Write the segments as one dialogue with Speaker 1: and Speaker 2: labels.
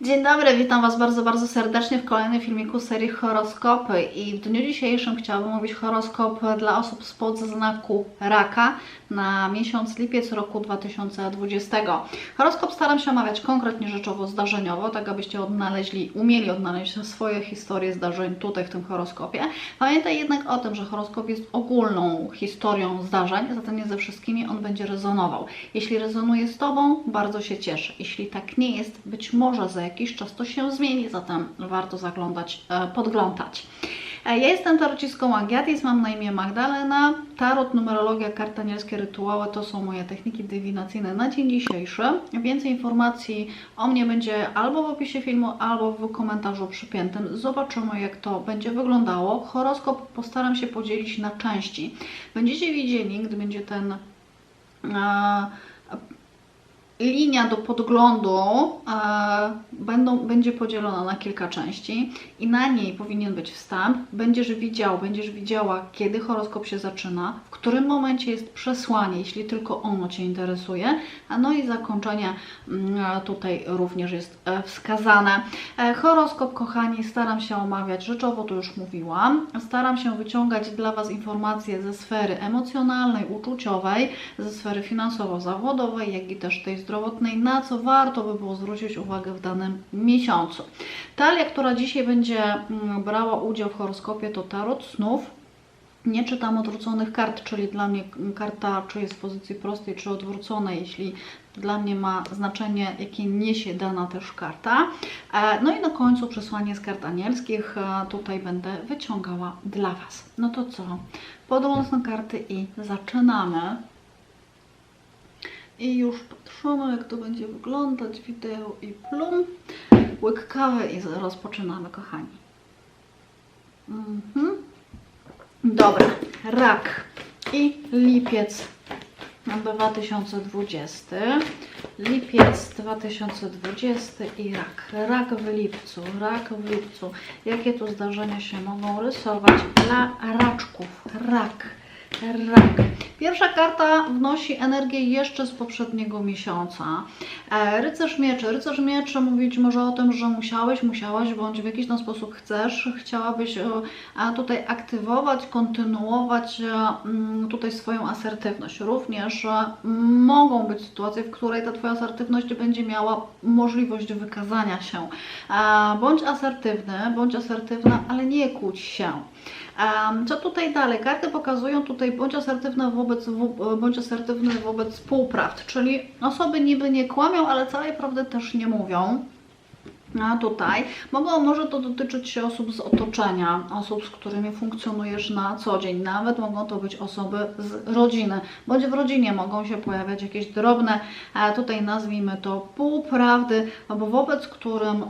Speaker 1: Dzień dobry, witam Was bardzo, bardzo serdecznie w kolejnym filmiku serii Horoskopy i w dniu dzisiejszym chciałabym mówić horoskop dla osób spod znaku Raka na miesiąc lipiec roku 2020. Horoskop staram się omawiać konkretnie rzeczowo, zdarzeniowo, tak abyście odnaleźli, umieli odnaleźć swoje historie zdarzeń tutaj w tym horoskopie. Pamiętaj jednak o tym, że horoskop jest ogólną historią zdarzeń, zatem nie ze wszystkimi on będzie rezonował. Jeśli rezonuje z Tobą, bardzo się cieszę. Jeśli tak nie jest, być może za jakiś czas to się zmieni, zatem warto zaglądać, e, podglądać. E, Ja jestem tarocistką Agiatis, mam na imię Magdalena. Tarot, numerologia, karty anielskie, rytuały to są moje techniki dywinacyjne na dzień dzisiejszy. Więcej informacji o mnie będzie albo w opisie filmu, albo w komentarzu przypiętym. Zobaczymy, jak to będzie wyglądało. Horoskop postaram się podzielić na części. Będziecie widzieli, gdy będzie ten e, linia do podglądu e, będą, będzie podzielona na kilka części i na niej powinien być wstęp. Będziesz widział, będziesz widziała, kiedy horoskop się zaczyna, w którym momencie jest przesłanie, jeśli tylko ono Cię interesuje, a no i zakończenie mm, e, tutaj również jest e, wskazane. E, horoskop, kochani, staram się omawiać rzeczowo, to już mówiłam. Staram się wyciągać dla Was informacje ze sfery emocjonalnej, uczuciowej, ze sfery finansowo-zawodowej, jak i też tej zdrowotnej, na co warto by było zwrócić uwagę w danym miesiącu. Talia, która dzisiaj będzie mm, brała udział w horoskopie, to tarot snów. Nie czytam odwróconych kart, czyli dla mnie karta czy jest w pozycji prostej, czy odwróconej, jeśli dla mnie ma znaczenie, jakie niesie dana też karta. E, No i na końcu przesłanie z kart anielskich. E, Tutaj będę wyciągała dla Was. No to co? Podłącz na karty i zaczynamy. I już patrzymy, jak to będzie wyglądać. Wideo i plum. Łyk kawy i rozpoczynamy, kochani. Mhm. Dobra, rak i lipiec 2020. Lipiec 2020 i rak. Rak w lipcu, rak w lipcu. Jakie tu zdarzenia się mogą rysować dla raczków? Rak. Rak. Pierwsza karta wnosi energię jeszcze z poprzedniego miesiąca. E, Rycerz mieczy. Rycerz mieczy mówić może o tym, że musiałeś, musiałaś, bądź w jakiś tam sposób chcesz, chciałabyś e, tutaj aktywować, kontynuować e, mm, tutaj swoją asertywność. Również mogą być sytuacje, w której ta Twoja asertywność będzie miała możliwość wykazania się. Bądź asertywny, bądź asertywna, ale nie kłóć się. Co tutaj dalej? Karty pokazują tutaj bądź asertywna wobec, wo- bądź asertywny wobec współprawd, czyli osoby niby nie kłamią, ale całej prawdy też nie mówią. A tutaj mogą, może to dotyczyć się osób z otoczenia, osób, z którymi funkcjonujesz na co dzień. Nawet mogą to być osoby z rodziny, bądź w rodzinie mogą się pojawiać jakieś drobne, tutaj nazwijmy to półprawdy, albo wobec którym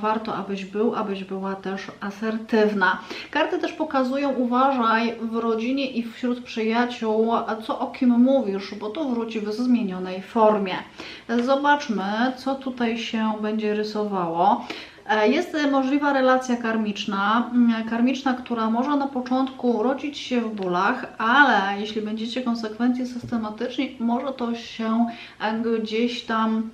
Speaker 1: warto, abyś był, abyś była też asertywna. Karty też pokazują, uważaj w rodzinie i wśród przyjaciół, co o kim mówisz, bo to wróci w zmienionej formie. Zobaczmy, co tutaj się będzie rysowało. E, Jest możliwa relacja karmiczna, mm, karmiczna, która może na początku rodzić się w bólach, ale jeśli będziecie konsekwencje systematyczni, może to się e, gdzieś tam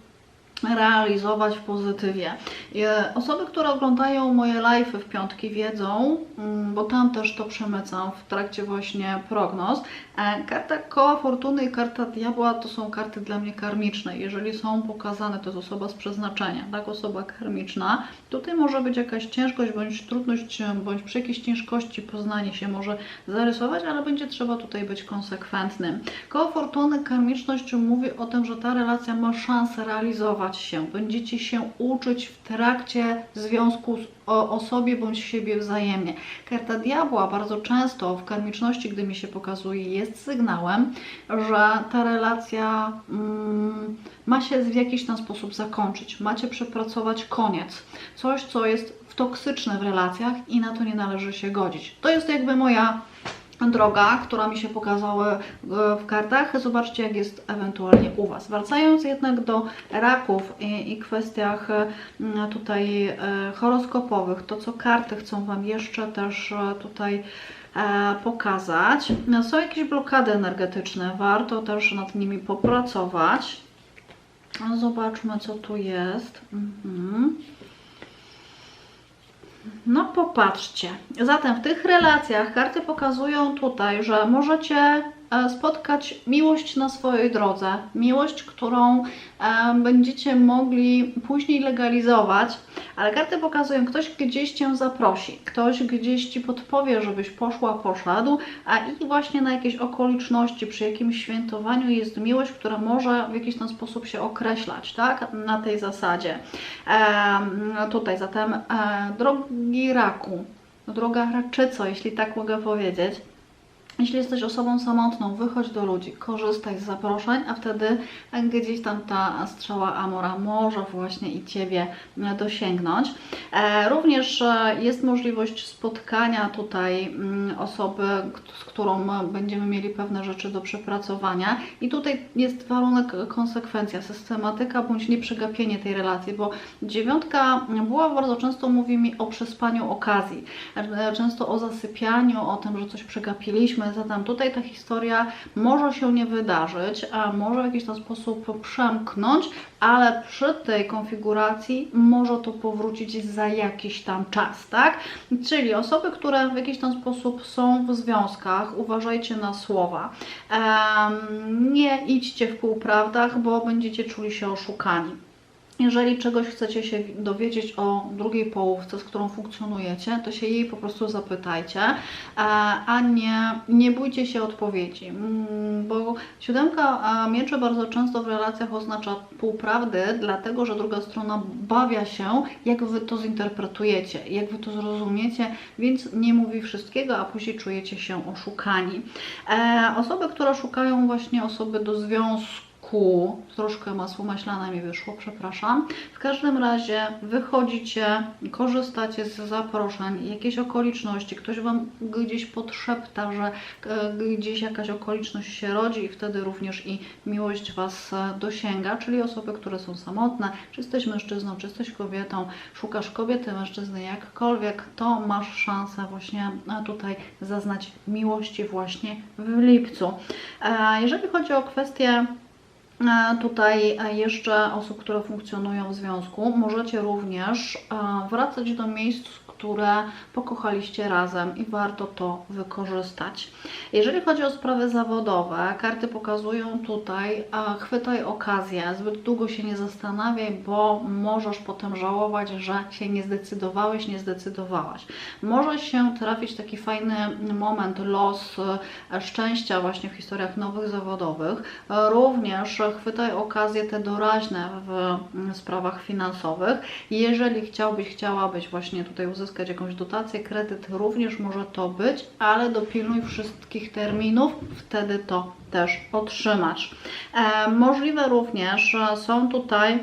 Speaker 1: realizować w pozytywie. E, Osoby, które oglądają moje live w piątki wiedzą, mm, bo tam też to przemycam w trakcie właśnie prognoz. e, Karta koła fortuny i karta diabła to są karty dla mnie karmiczne. Jeżeli są pokazane, to jest osoba z przeznaczenia, tak, osoba karmiczna. Tutaj może być jakaś ciężkość bądź trudność, e, bądź przy jakiejś ciężkości poznanie się może zarysować, ale będzie trzeba tutaj być konsekwentnym. Koło fortuny, karmiczność mówi o tym, że ta relacja ma szansę realizować się. Będziecie się uczyć w trakcie związku z o, o sobie bądź siebie wzajemnie. Karta diabła bardzo często w karmiczności, gdy mi się pokazuje, jest sygnałem, że ta relacja mm, ma się w jakiś tam sposób zakończyć. Macie przepracować koniec. Coś, co jest toksyczne w relacjach i na to nie należy się godzić. To jest jakby moja droga, która mi się pokazała e, w kartach. Zobaczcie, jak jest ewentualnie u Was. Wracając jednak do raków i, i kwestiach e, tutaj e, horoskopowych, to co karty chcą Wam jeszcze też tutaj pokazać. Są jakieś blokady energetyczne, warto też nad nimi popracować. Zobaczmy, co tu jest. Mhm. No popatrzcie. Zatem w tych relacjach karty pokazują tutaj, że możecie spotkać miłość na swojej drodze. Miłość, którą e, będziecie mogli później legalizować, ale karty pokazują, ktoś gdzieś Cię zaprosi, ktoś gdzieś Ci podpowie, żebyś poszła, poszedł, a i właśnie na jakieś okoliczności, przy jakimś świętowaniu jest miłość, która może w jakiś tam sposób się określać, tak? Na tej zasadzie. Em, tutaj zatem, e, drogi raku, droga raczyco, jeśli tak mogę powiedzieć, jeśli jesteś osobą samotną, wychodź do ludzi, korzystaj z zaproszeń, a wtedy gdzieś tam ta strzała Amora może właśnie i Ciebie e, dosięgnąć. E, Również e, jest możliwość spotkania tutaj mm, osoby, z którą będziemy mieli pewne rzeczy do przepracowania i tutaj jest warunek konsekwencja, systematyka bądź nieprzegapienie tej relacji, bo dziewiątka była bardzo często mówi mi o przespaniu okazji, często o zasypianiu, o tym, że coś przegapiliśmy, zatem tutaj ta historia może się nie wydarzyć, a może w jakiś tam sposób przemknąć, ale przy tej konfiguracji może to powrócić za jakiś tam czas, tak? Czyli osoby, które w jakiś tam sposób są w związkach, uważajcie na słowa. Em, nie idźcie w półprawdach, bo będziecie czuli się oszukani. Jeżeli czegoś chcecie się dowiedzieć o drugiej połówce, z którą funkcjonujecie, to się jej po prostu zapytajcie, a nie, nie bójcie się odpowiedzi, Mm, bo siódemka mieczy bardzo często w relacjach oznacza półprawdy, dlatego że druga strona bawia się, jak wy to zinterpretujecie, jak wy to zrozumiecie, więc nie mówi wszystkiego, a później czujecie się oszukani. E, osoby, które szukają właśnie osoby do związku, ku. Troszkę masło maślane mi wyszło, przepraszam. W każdym razie wychodzicie, korzystacie z zaproszeń, jakieś okoliczności, ktoś Wam gdzieś podszepta, że e, gdzieś jakaś okoliczność się rodzi i wtedy również i miłość Was e, dosięga, czyli osoby, które są samotne, czy jesteś mężczyzną, czy jesteś kobietą, szukasz kobiety, mężczyzny, jakkolwiek, to masz szansę właśnie e, tutaj zaznać miłości właśnie w lipcu. Jeżeli chodzi o kwestię Tutaj e, jeszcze osób, które funkcjonują w związku, możecie również e, wracać do miejsc, które pokochaliście razem i warto to wykorzystać. Jeżeli chodzi o sprawy zawodowe, karty pokazują tutaj, a chwytaj okazję, zbyt długo się nie zastanawiaj, bo możesz potem żałować, że się nie zdecydowałeś, nie zdecydowałaś. Może się trafić taki fajny moment, los e, szczęścia właśnie w historiach nowych zawodowych. Również chwytaj okazję te doraźne w mm, sprawach finansowych. Jeżeli chciałbyś, chciałabyś właśnie tutaj uzyskać jakąś dotację, kredyt również może to być, ale dopilnuj wszystkich terminów, wtedy to też otrzymasz. E, możliwe również są tutaj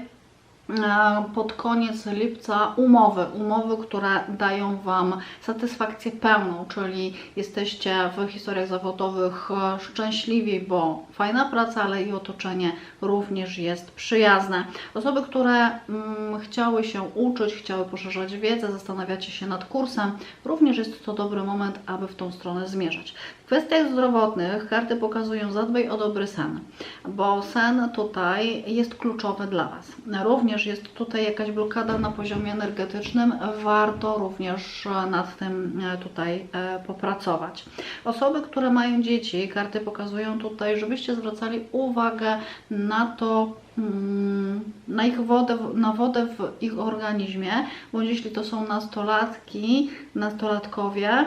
Speaker 1: pod koniec lipca umowy, umowy, które dają Wam satysfakcję pełną, czyli jesteście w historiach zawodowych e, szczęśliwi, bo fajna praca, ale i otoczenie również jest przyjazne. Osoby, które mm, chciały się uczyć, chciały poszerzać wiedzę, zastanawiacie się nad kursem, również jest to dobry moment, aby w tą stronę zmierzać. W kwestiach zdrowotnych karty pokazują zadbaj o dobry sen, bo sen tutaj jest kluczowy dla Was. Również jest tutaj jakaś blokada na poziomie energetycznym, warto również e, nad tym e, tutaj e, popracować. Osoby, które mają dzieci, karty pokazują tutaj, żebyście zwracali uwagę na to, mm, na ich wodę, na wodę w ich organizmie, bądź jeśli to są nastolatki, nastolatkowie,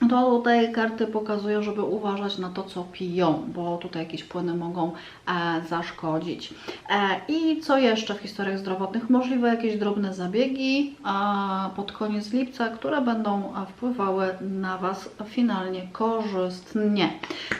Speaker 1: to tutaj karty pokazują, żeby uważać na to, co piją, bo tutaj jakieś płyny mogą e, zaszkodzić. E, I co jeszcze w historiach zdrowotnych? Możliwe jakieś drobne zabiegi a pod koniec lipca, które będą e, wpływały na Was finalnie korzystnie.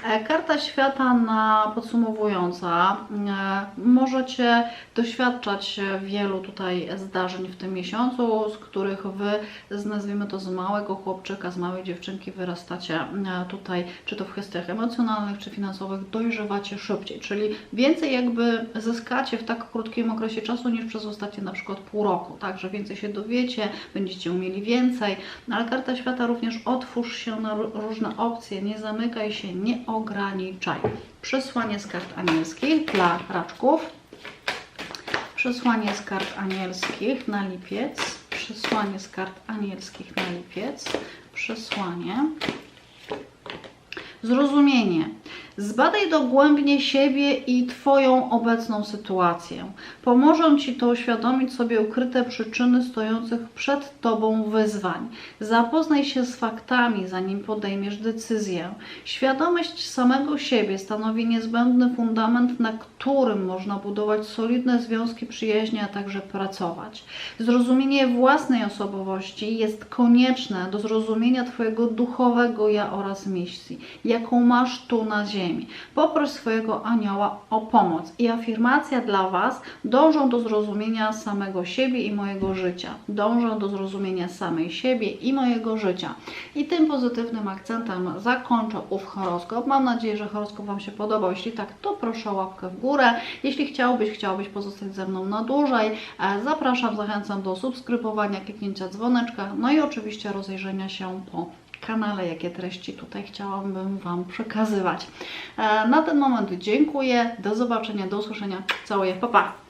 Speaker 1: E, karta świata na podsumowująca. E, możecie doświadczać e, wielu tutaj zdarzeń w tym miesiącu, z których Wy, z, nazwijmy to z małego chłopczyka, z małej dziewczynki wyrastacie e, tutaj, czy to w kwestiach emocjonalnych, czy finansowych, dojrzewacie szybciej, czyli więcej jakby zyskacie w tak krótkim okresie czasu niż przez ostatnie na przykład pół roku, tak, że więcej się dowiecie, będziecie umieli więcej, no ale karta świata również otwórz się na ró- różne opcje, nie zamykaj się, nie ograniczaj. Przesłanie z kart anielskich dla raczków. Przesłanie z kart anielskich na lipiec. przesłanie z kart anielskich na lipiec. Przesłanie. Zrozumienie. Zbadaj dogłębnie siebie i Twoją obecną sytuację. Pomoże Ci to uświadomić sobie ukryte przyczyny stojących przed Tobą wyzwań. Zapoznaj się z faktami, zanim podejmiesz decyzję. Świadomość samego siebie stanowi niezbędny fundament, na którym można budować solidne związki przyjaźni, a także pracować. Zrozumienie własnej osobowości jest konieczne do zrozumienia Twojego duchowego ja oraz misji, jaką masz tu na ziemi. Poproś swojego anioła o pomoc. I afirmacja dla Was dążą do zrozumienia samego siebie i mojego życia. Dążę do zrozumienia samej siebie i mojego życia. I tym pozytywnym akcentem zakończę ów horoskop. Mam nadzieję, że horoskop Wam się podobał. Jeśli tak, to proszę o łapkę w górę. Jeśli chciałbyś, chciałbyś pozostać ze mną na dłużej, e, zapraszam, zachęcam do subskrybowania, kliknięcia dzwoneczka, no i oczywiście rozejrzenia się po kanale, jakie treści tutaj chciałabym Wam przekazywać. E, Na ten moment dziękuję. Do zobaczenia, do usłyszenia. Całuję. Pa, pa.